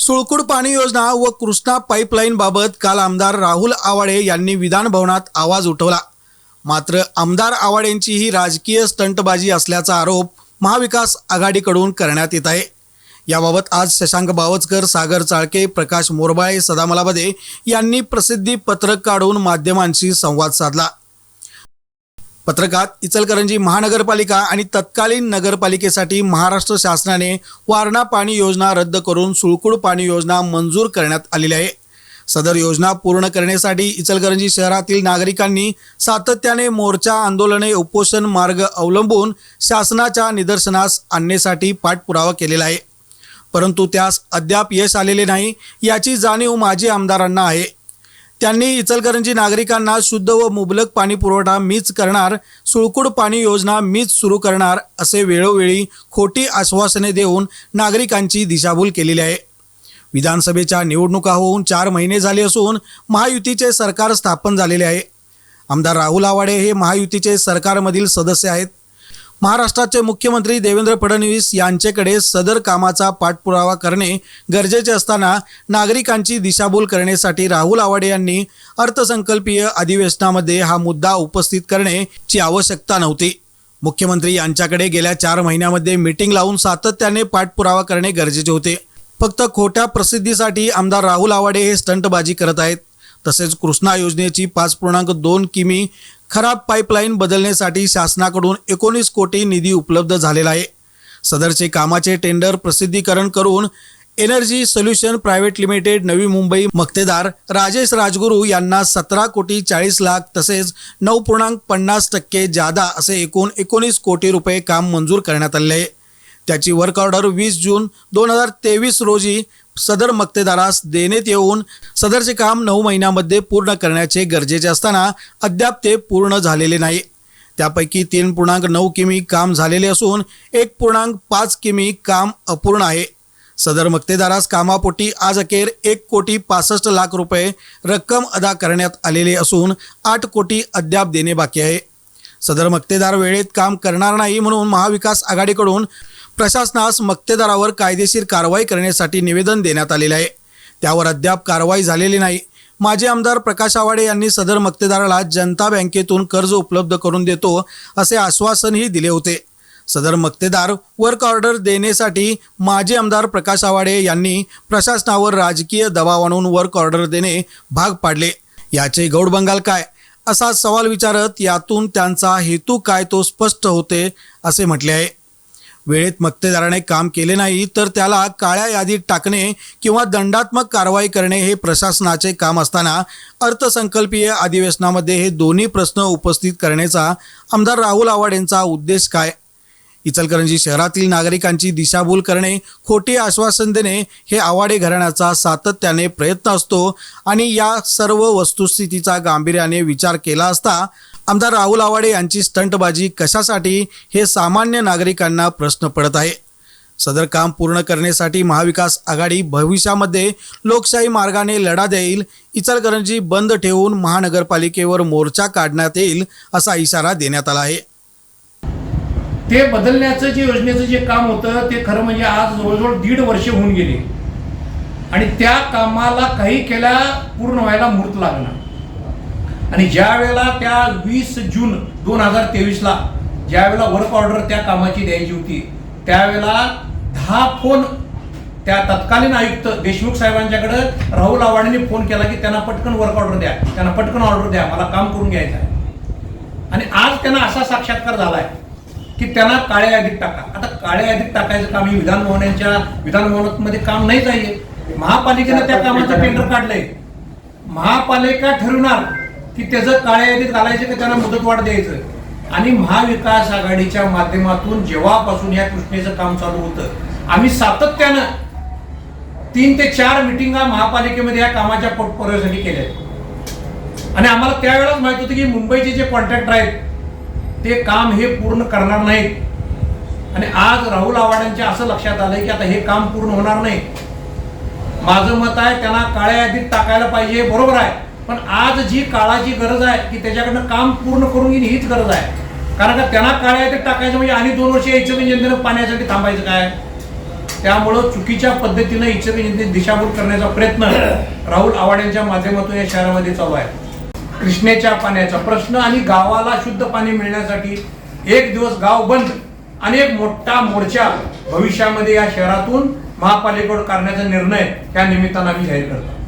सुळकुड पाणी योजना व कृष्णा पाईपलाईन बाबत काल आमदार राहुल आवाडे यांनी विधानभवनात आवाज उठवला. मात्र आमदार आवाडेंची ही राजकीय स्टंटबाजी असल्याचा आरोप महाविकास आघाडीकडून करण्यात येत आहे. याबाबत आज शशांक बावचकर सागर चाळके प्रकाश मोरबाळे सदामलाबदे यांनी प्रसिद्धी पत्रक काढून माध्यमांशी संवाद साधला. पत्रकात इचलकरंजी महानगरपालिका आणि तत्कालीन नगरपालिकेसाठी महाराष्ट्र शासनाने वारणा पाणी योजना रद्द करून सुळकुड पाणी योजना मंजूर करण्यात आलेली आहे. सदर योजना पूर्ण करण्यासाठी इचलकरंजी शहरातील नागरिकांनी सातत्याने मोर्चा आंदोलने उपोषण मार्ग अवलंबून शासनाच्या निदर्शनास आणण्यासाठी पाठपुरावा केलेला आहे. परंतु त्यास अद्याप यश आलेले नाही याची जाणीव माजी आमदारांना आहे. त्यांनी इचलकरंजी नागरिकांना शुद्ध व मुबलक पाणी पुरवठा मीच करणार सुळकुड पाणी योजना मीच सुरू करणार असे वेळोवेळी खोटी आश्वासने देऊन नागरिकांची दिशाभूल केलेली आहे. विधानसभेच्या निवडणुका होऊन चार महिने झाले असून महायुतीचे सरकार स्थापन झालेले आहे. आमदार राहुल आवाडे हे महायुतीचे सरकारमधील सदस्य आहेत. महाराष्ट्राचे मुख्यमंत्री देवेंद्र फडणवीस यांच्याकडे सदर कामाचा पाठपुरावा करणे गरजेचे असताना नागरिकांची दिशाभूल करण्यासाठी राहुल आवाडे यांनी अर्थसंकल्पीय अधिवेशनामध्ये हा मुद्दा उपस्थित करण्याची आवश्यकता नव्हती. मुख्यमंत्री यांच्याकडे गेल्या चार महिन्यामध्ये मीटिंग लावून सातत्याने पाठपुरावा करणे गरजेचे होते. फक्त खोट्या प्रसिद्धीसाठी आमदार राहुल आवाडे हे स्टंटबाजी करत आहेत. तसेच कृष्णा योजनेची पाच पूर्णांक दोन किमी खराब पाईपलाईन बदलण्यासाठी शासनाकडून एकोणीस कोटी निधी उपलब्ध झालेला आहे. सदरचे कामाचे टेंडर प्रसिद्धीकरण करून energy solution private limited Navi Mumbai मक्तेदार Rajesh Rajguru यांना सतरा कोटी चाळीस लाख तसेच नऊ पूर्णांक पन्नास टक्के जादा असे एकूण एकोणीस कोटी रुपये काम मंजूर करण्यात आले आहे. त्याची वर्क ऑर्डर वीस जून दोन हजार तेवीस रोजी सदर मक्तेदारास देण्यात येऊन सदरचे काम नऊ महिन्यामध्ये पूर्ण करण्याचे गरजेचे असताना अद्याप ते पूर्ण झालेले नाही. त्यापैकी तीन पूर्णांक नऊ किमी काम झालेले असून एक पूर्णांक पाच किमी काम अपूर्ण आहे. सदर मक्तेदारास कामापोटी आज अखेर एक कोटी पासष्ट लाख रुपये रक्कम अदा करण्यात आलेली असून आठ कोटी अद्याप देणे बाकी आहे. सदर मक्तेदार वेळेत काम करणार नाही म्हणून महाविकास आघाडीकडून प्रशासनास मक्तेदारावर कायदेशीर कारवाई करण्यासाठी निवेदन देण्यात आलेले आहे. त्यावर अद्याप कारवाई झालेली नाही. माजी आमदार प्रकाश आवाडे यांनी सदर मक्तेदाराला जनता बँकेतून कर्ज उपलब्ध करून देतो असे आश्वासनही दिले होते. सदर मक्तेदार वर्क ऑर्डर देण्यासाठी माजी आमदार प्रकाश आवाडे यांनी प्रशासनावर राजकीय दबाव आणून वर्क ऑर्डर देणे भाग पाडले. याचे गौड बंगाल काय? असा सवाल विचारत यातून त्यांचा हेतू काय तो स्पष्ट होते असे म्हटले आहे. वेळेत मक्तेदाराने काम केले नाही तर त्याला काळ्या यादीत टाकणे किंवा दंडात्मक कारवाई करणे हे प्रशासनाचे काम असताना अर्थसंकल्पीय अधिवेशनामध्ये हे दोन्ही प्रश्न उपस्थित करण्याचा आमदार राहुल आवाड यांचा उद्देश काय? इचलकरंजी शहरातील नागरिकांची दिशाभूल करणे खोटी आश्वासन देणे हे आवाडे घराण्याचा सातत्याने प्रयत्न असतो आणि या सर्व वस्तुस्थितीचा गांभीर्याने विचार केला असता आमदार राहुल आवाडे यांची स्टंटबाजी कशासाठी हे सामान्य नागरिकांना प्रश्न पडत आहे. सदर काम पूर्ण करण्यासाठी महाविकास आघाडी भविष्यामध्ये लोकशाही मार्गाने लढा देईल इचलकरंजी बंद ठेवून महानगरपालिकेवर मोर्चा काढण्यात येईल असा इशारा देण्यात आला आहे. ते बदलण्याचं जे योजनेचं जे काम होतं ते खरं म्हणजे आज जवळजवळ दीड वर्ष होऊन गेली. आणि त्या कामाला काही केल्या पूर्ण व्हायला मुहूर्त लागणार. आणि ज्या वेळेला त्या वीस जून दोन हजार तेवीसला ज्या वेळेला वर्क ऑर्डर त्या कामाची द्यायची होती त्यावेळेला दहा फोन त्या तत्कालीन आयुक्त देशमुख साहेबांच्याकडे राहुल आव्हाडांनी फोन केला की त्यांना पटकन वर्क ऑर्डर द्या त्यांना पटकन ऑर्डर द्या मला काम करून घ्यायचं आहे. आणि आज त्यांना असा साक्षात्कार झालाय की त्यांना काळ्या यादीत टाका. आता काळ्या यादीत टाकायचं काम हे विधानभवनांच्या विधानभवनामध्ये काम नाहीच आहे. महापालिकेनं त्या कामाचं टेंडर काढलंय. महापालिका ठरवणार. की त्याचं काळ्या यादीत घालायचं की त्यांना मुदतवाढ द्यायचं. आणि महाविकास आघाडीच्या माध्यमातून जेव्हापासून या कृष्णेचं काम चालू होतं आम्ही सातत्यानं तीन ते चार मिटिंगा महापालिकेमध्ये या कामाच्या पोटपुरवठ्यासाठी केल्या आणि आम्हाला त्यावेळेलाच माहीत होतं की मुंबईचे जे कॉन्ट्रॅक्टर आहेत ते काम हे पूर्ण करणार नाहीत. आणि आज राहुल आव्हाडांच्या असं लक्षात आलंय की आता हे काम पूर्ण होणार नाही. माझं मत आहे त्यांना काळ्या यादीत टाकायला पाहिजे बरोबर आहे. पण आज जी काळाची गरज आहे की त्याच्याकडनं काम पूर्ण करून घेणे हीच गरज आहे. कारण का त्यांना आहे ते टाकायचं म्हणजे आणि दोन वर्ष यायचं म्हणजे जनतेनं पाण्यासाठी थांबायचं काय? त्यामुळं चुकीच्या पद्धतीनं इचलकरंजी दिशाभूल करण्याचा प्रयत्न राहुल आव्हाड यांच्या माध्यमातून या शहरामध्ये चालू आहे. कृष्णेच्या पाण्याचा प्रश्न आणि गावाला शुद्ध पाणी मिळण्यासाठी एक दिवस गाव बंद आणि एक मोठा मोर्चा भविष्यामध्ये या शहरातून महापालिकेकडे करण्याचा निर्णय त्या निमित्तानं आम्ही जाहीर करतो.